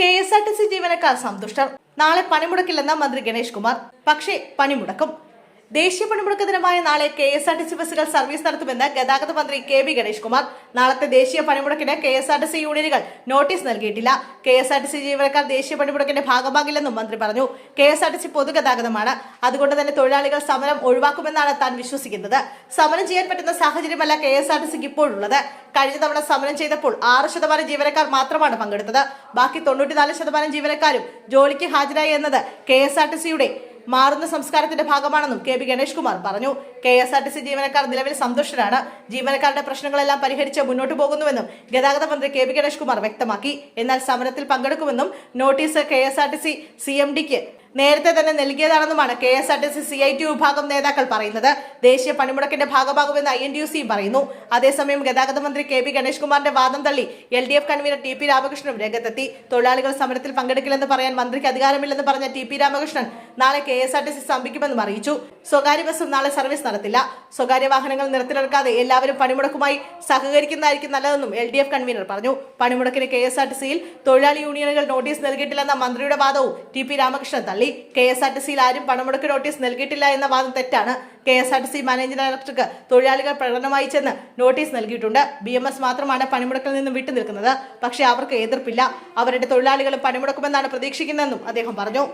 K S R T C ജീവനക്കാർ സന്തുഷ്ടർ. നാളെ പണിമുടക്കില്ലെന്ന മന്ത്രി ഗണേഷ് കുമാർ. പക്ഷേ പണിമുടക്കും. ദേശീയ പണിമുടക്ക് ദിനമായ നാളെ K S R T C ബസ്സുകൾ സർവീസ് നടത്തുമെന്ന് ഗതാഗത മന്ത്രി കെ വി ഗണേഷ് കുമാർ നാളത്തെ ദേശീയ പണിമുടക്കിന് K S R T C യൂണിയനുകൾ നോട്ടീസ് നൽകിയിട്ടില്ല. K S R T C ജീവനക്കാർ ദേശീയ പണിമുടക്കിന്റെ ഭാഗമാകില്ലെന്നും മന്ത്രി പറഞ്ഞു. K S R T C പൊതുഗതാഗതമാണ്. അതുകൊണ്ട് തന്നെ തൊഴിലാളികൾ സമരം ഒഴിവാക്കുമെന്നാണ് താൻ വിശ്വസിക്കുന്നത്. സമരം ചെയ്യാൻ പറ്റുന്ന സാഹചര്യമല്ല കെ എസ് ആർ ടി സിക്ക് ഇപ്പോഴുള്ളത്. കഴിഞ്ഞ തവണ സമരം ചെയ്തപ്പോൾ ആറ് ശതമാനം ജീവനക്കാർ മാത്രമാണ് പങ്കെടുത്തത്. ബാക്കി തൊണ്ണൂറ്റിനാല് ശതമാനം ജീവനക്കാരും ജോലിക്ക് ഹാജരായി എന്നത് കെ എസ് ആർ ടി സിയുടെ മാറുന്ന സംസ്കാരത്തിന്റെ ഭാഗമാണെന്നും കെ പി ഗണേഷ് കുമാർ പറഞ്ഞു. K S R T C ജീവനക്കാർ നിലവിൽ സന്തുഷ്ടരാണ് ജീവനക്കാരുടെ പ്രശ്നങ്ങളെല്ലാം പരിഹരിച്ച് മുന്നോട്ട് പോകുന്നുവെന്നും ഗതാഗത മന്ത്രി കെ പി ഗണേഷ് കുമാർ വ്യക്തമാക്കി. എന്നാൽ സമരത്തിൽ പങ്കെടുക്കുമെന്നും notice K S R T C C M ഡിക്ക് നേരത്തെ തന്നെ നൽകിയതാണെന്നുമാണ് K S R T C C I T വിഭാഗം നേതാക്കൾ പറയുന്നത്. ദേശീയ പണിമുടക്കിന്റെ ഭാഗമാകുമെന്ന് ഐ എൻ ടി യു സിയും പറയുന്നു. അതേസമയം ഗതാഗത മന്ത്രി കെ പി ഗണേഷ് കുമാറിന്റെ വാദം തള്ളി L D F convener T P രാമകൃഷ്ണനും രംഗത്തെത്തി. തൊഴിലാളികൾ സമരത്തിൽ പങ്കെടുക്കില്ലെന്ന് പറയാൻ മന്ത്രിക്ക് അധികാരമില്ലെന്ന് പറഞ്ഞ ടി പി രാമകൃഷ്ണൻ നാളെ K S R T C സ്തംഭിക്കുമെന്നും അറിയിച്ചു. സ്വകാര്യ ബസ്സും നാളെ സർവീസ് നടത്തില്ല. സ്വകാര്യ വാഹനങ്ങൾ നിരത്തിലിറക്കാതെ എല്ലാവരും പണിമുടക്കുമായി സഹകരിക്കുന്നതായിരിക്കും നല്ലതെന്നും എൽ ഡി എഫ് കൺവീനർ പറഞ്ഞു. പണിമുടക്കിന് കെ എസ് ആർ ടി സിയിൽ തൊഴിലാളി യൂണിയനുകൾ നോട്ടീസ് നൽകിയിട്ടില്ലെന്ന മന്ത്രിയുടെ വാദവും ടി പി രാമകൃഷ്ണൻ തള്ളി. കെ എസ് ആർ ടി സിയിൽ ആരും പണിമുടക്ക് നോട്ടീസ് നൽകിയിട്ടില്ല എന്ന വാദം തെറ്റാണ്. K S R T C managing ഡയറക്ടർക്ക് തൊഴിലാളികൾ പ്രകടനമായി ചെന്ന് നോട്ടീസ് നൽകിയിട്ടുണ്ട്. ബി എം എസ് മാത്രമാണ് പണിമുടക്കിൽ നിന്നും വിട്ടുനിൽക്കുന്നത് പക്ഷേ അവർക്ക് എതിർപ്പില്ല. അവരുടെ തൊഴിലാളികളും പണിമുടക്കുമെന്നാണ് പ്രതീക്ഷിക്കുന്നതെന്നും അദ്ദേഹം പറഞ്ഞു.